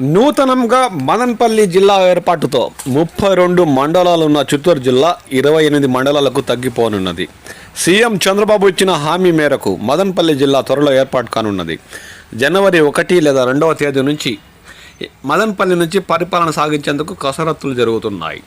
నూతనంగా మదన్పల్లి జిల్లా ఏర్పాటుతో ముప్పై రెండు మండలాలు ఉన్న చిత్తూరు జిల్లా ఇరవై ఎనిమిది మండలాలకు తగ్గిపోనున్నది. సీఎం చంద్రబాబు ఇచ్చిన హామీ మేరకు మదన్పల్లి జిల్లా త్వరలో ఏర్పాటు కానున్నది. జనవరి ఒకటి లేదా రెండవ తేదీ నుంచి మదన్పల్లి నుంచి పరిపాలన సాగించేందుకు కసరత్తులు జరుగుతున్నాయి.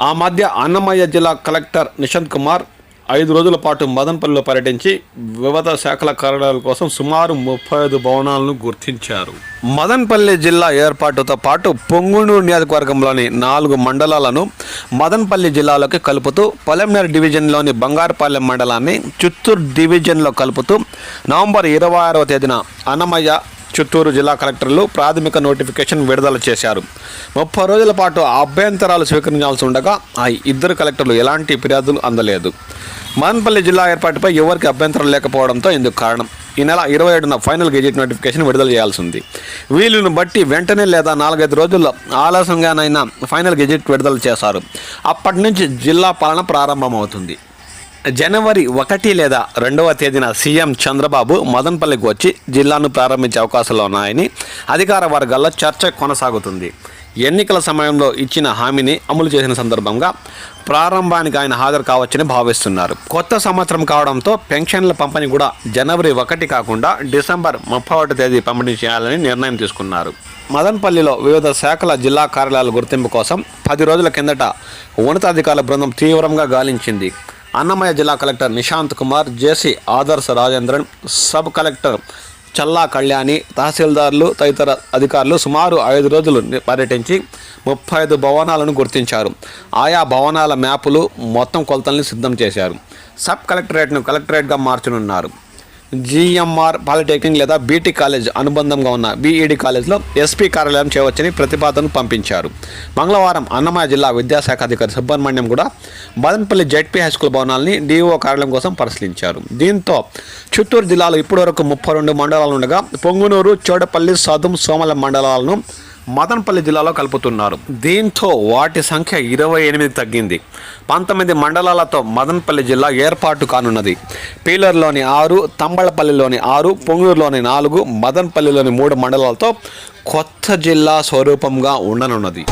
ఆ మధ్య అన్నమయ్య జిల్లా కలెక్టర్ నిశాంత్ కుమార్ ఐదు రోజుల పాటు మదన్పల్లిలో పర్యటించి వివిధ శాఖల కార్యాలయాల కోసం సుమారు ముప్పై ఐదు భవనాలను గుర్తించారు. మదన్పల్లి జిల్లా ఏర్పాటుతో పాటు పొంగునూరు నియోజకవర్గంలోని నాలుగు మండలాలను మదన్పల్లి జిల్లాలోకి కలుపుతూ పొలంనేరు డివిజన్లోని బంగారుపాలెం మండలాన్ని చిత్తూరు డివిజన్లో కలుపుతూ నవంబర్ ఇరవై ఆరవ తేదీన అన్నమయ్య చిత్తూరు జిల్లా కలెక్టర్లు ప్రాథమిక నోటిఫికేషన్ విడుదల చేశారు. ముప్పై రోజుల పాటు అభ్యంతరాలు స్వీకరించాల్సి ఉండగా ఆ ఇద్దరు కలెక్టర్లు ఎలాంటి ఫిర్యాదులు అందలేదు. మదనపల్లి జిల్లా ఏర్పాటుపై ఎవరికి అభ్యంతరం లేకపోవడంతో ఇందుకు కారణం ఈ నెల ఇరవై ఏడున ఫైనల్ గెజెట్ నోటిఫికేషన్ విడుదల చేయాల్సి ఉంది వీలును బట్టి వెంటనే లేదా నాలుగైదు రోజుల్లో ఆలస్యంగానైనా ఫైనల్ గెజెట్ విడుదల చేశారు. అప్పటి నుంచి జిల్లా పాలన ప్రారంభమవుతుంది. జనవరి ఒకటి లేదా రెండవ తేదీన సీఎం చంద్రబాబు మదన్పల్లికి వచ్చి జిల్లాను ప్రారంభించే అవకాశాలు ఉన్నాయని అధికార వర్గాల్లో చర్చ కొనసాగుతుంది. ఎన్నికల సమయంలో ఇచ్చిన హామీని అమలు చేసిన సందర్భంగా ప్రారంభానికి ఆయన హాజరు కావచ్చని భావిస్తున్నారు. కొత్త సంవత్సరం కావడంతో పెన్షన్ల పంపిణీ కూడా జనవరి ఒకటి కాకుండా డిసెంబర్ ముప్పై ఒకటి తేదీ పంపిణీ చేయాలని నిర్ణయం తీసుకున్నారు. మదన్పల్లిలో వివిధ శాఖల జిల్లా కార్యాలయాల గుర్తింపు కోసం పది రోజుల కిందట ఉన్నతాధికారుల బృందం తీవ్రంగా గాలించింది. అన్నమయ్య జిల్లా collector Nishant Kumar JC Adarsha Rajendran sub collector Challa Kalyani తహసీల్దార్లు తదితర అధికారులు సుమారు ఐదు రోజులు పర్యటించి ముప్పై ఐదు భవనాలను గుర్తించారు. ఆయా భవనాల మ్యాపులు మొత్తం కొలతల్ని సిద్ధం చేశారు. సబ్ కలెక్టరేట్ను కలెక్టరేట్గా మార్చనున్నారు. జిఎంఆర్ పాలిటెక్నిక్ లేదా బీటీ కాలేజ్ అనుబంధంగా ఉన్న బీఈడి కాలేజ్లో ఎస్పీ కార్యాలయం చేయవచ్చని ప్రతిపాదనను పంపించారు. మంగళవారం అన్నమయ్య జిల్లా విద్యాశాఖ అధికారి సుబ్రహ్మణ్యం కూడా మదనపల్లి జెడ్పీ హై స్కూల్ భవనాల్ని డిఓ కార్యాలయం కోసం పరిశీలించారు. దీంతో చిత్తూరు జిల్లాలో ఇప్పటివరకు ముప్పై రెండు మండలాలు ఉండగా పొంగునూరు చోడపల్లి సదుం సోమల మండలాలను మదనపల్లి జిల్లాలో కలుపుతున్నారు. దీంతో వాటి సంఖ్య ఇరవై ఎనిమిది తగ్గింది. పంతొమ్మిది మండలాలతో మదనపల్లి జిల్లా ఏర్పాటు కానున్నది. పీలర్లోని ఆరు తంబళపల్లిలోని ఆరు పొంగూరులోని నాలుగు మదనపల్లిలోని మూడు మండలాలతో కొత్త జిల్లా స్వరూపంగా ఉండనున్నది.